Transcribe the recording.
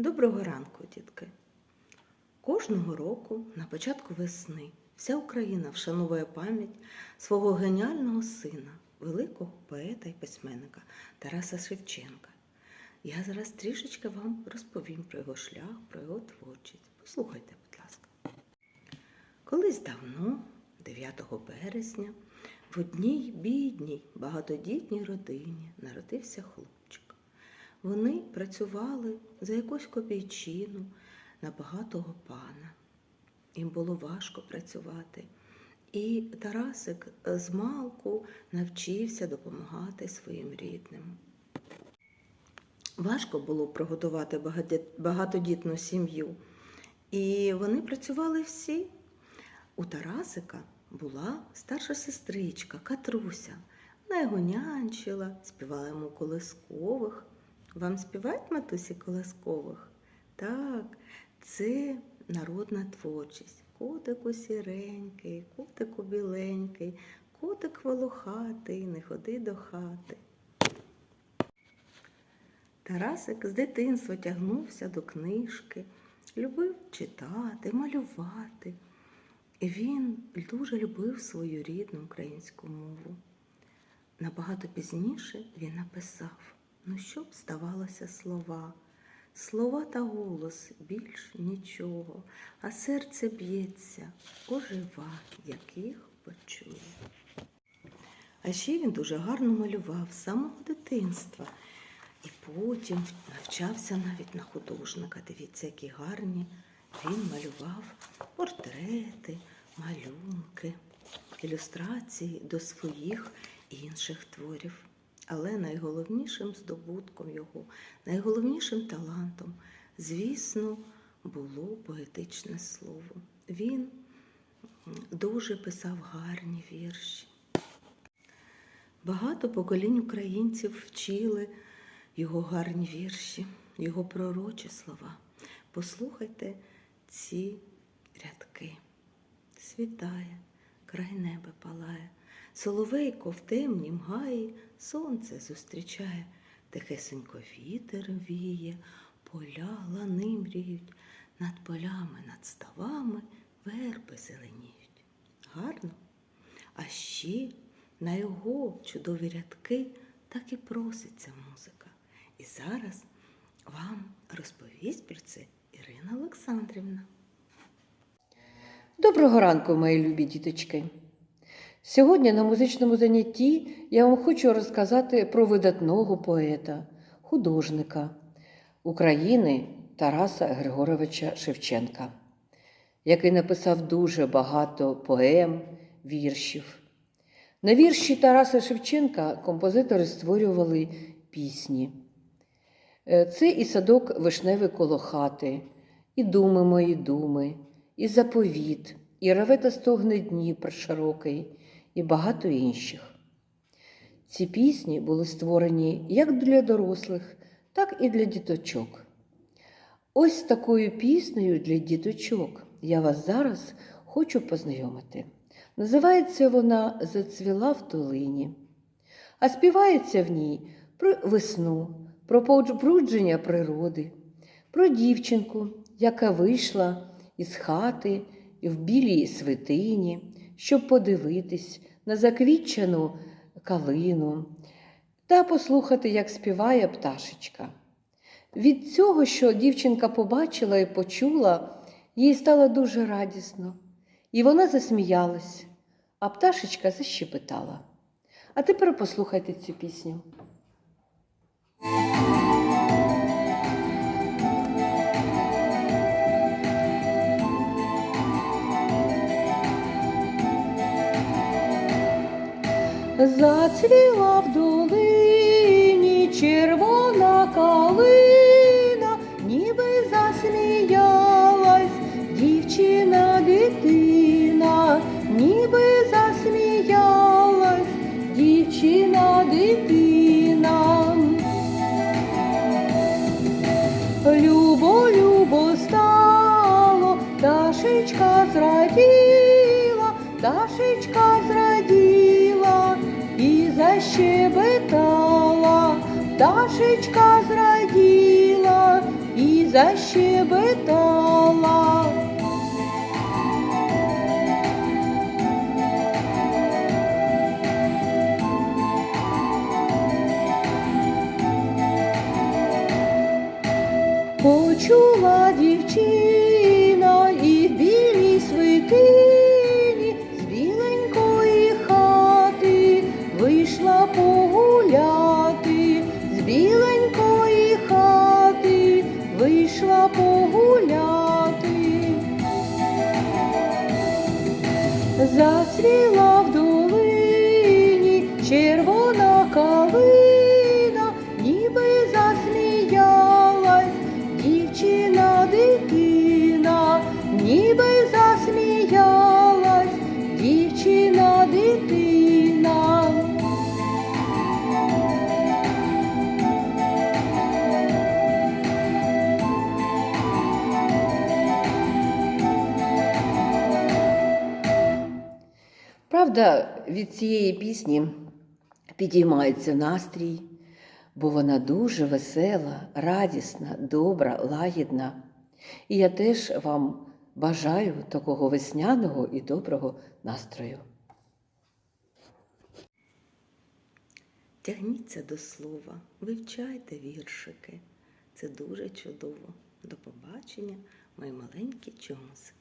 Доброго ранку, дітки! Кожного року на початку весни вся Україна вшановує пам'ять свого геніального сина, великого поета і письменника Тараса Шевченка. Я зараз трішечки вам розповім про його шлях, про його творчість. Послухайте, будь ласка. Колись давно, 9 березня, в одній бідній багатодітній родині народився хлопчик. Вони працювали за якусь копійчину на багатого пана. Їм було важко працювати. І Тарасик з малку навчився допомагати своїм рідним. Важко було прогодувати багатодітну сім'ю. І вони працювали всі. У Тарасика була старша сестричка Катруся. Вона його нянчила, співала йому колискових. Вам співають матусі колискових? Так, це народна творчість. Котику сіренький, котику біленький, котик волохатий, не ходи до хати. Тарасик з дитинства тягнувся до книжки, любив читати, малювати. І він дуже любив свою рідну українську мову. Набагато пізніше він написав, ну що б здавалося слова, слова та голос більш нічого, а серце б'ється, ожива, яких почує. А ще він дуже гарно малював з самого дитинства. І потім навчався навіть на художника. Дивіться, які гарні. Він малював портрети, малюнки, ілюстрації до своїх інших творів. Але найголовнішим здобутком його, найголовнішим талантом, звісно, було поетичне слово. Він дуже писав гарні вірші. Багато поколінь українців вчили його гарні вірші, його пророчі слова. Послухайте ці рядки. Світає, край неба палає, соловейко в темнім гаї сонце зустрічає, тихесенько вітер віє, поля лани мріють, над полями, над ставами верби зеленіють. Гарно? А ще на його чудові рядки так і проситься музика. І зараз вам розповість про це Ірина Олександрівна. Доброго ранку, мої любі діточки. Сьогодні на музичному занятті я вам хочу розказати про видатного поета, художника України Тараса Григоровича Шевченка, який написав дуже багато поем, віршів. На вірші Тараса Шевченка композитори створювали пісні. Е, Це і садок вишневий коло хати, і думи мої думи, і заповіт, і реве та стогне Дніпр широкий, і багато інших. Ці пісні були створені як для дорослих, так і для діточок. Ось такою піснею для діточок я вас зараз хочу познайомити. Називається вона Зацвіла в долині, а співається в ній про весну, про побрудження природи, про дівчинку, яка вийшла із хати в білій свитині, щоб подивитись на заквітчену калину та послухати, як співає пташечка. Від цього, що дівчинка побачила і почула, їй стало дуже радісно, і вона засміялась, а пташечка защепетала. А тепер послухайте цю пісню. Зацвіла в долині червона калина, ніби засміялась дівчина дитина, ніби засміялась дівчина дитина. Любо, любо стало, Дашечка зраділа, Дашечка зраділа і Защебетала, Дашечка зраділа і защебетала. Почула дівчина Зацвіла в долині червона Правда, від цієї пісні підіймається настрій, бо вона дуже весела, радісна, добра, лагідна. І я теж вам бажаю такого весняного і доброго настрою. Тягніться до слова, вивчайте віршики. Це дуже чудово. До побачення, мої маленькі чомусики.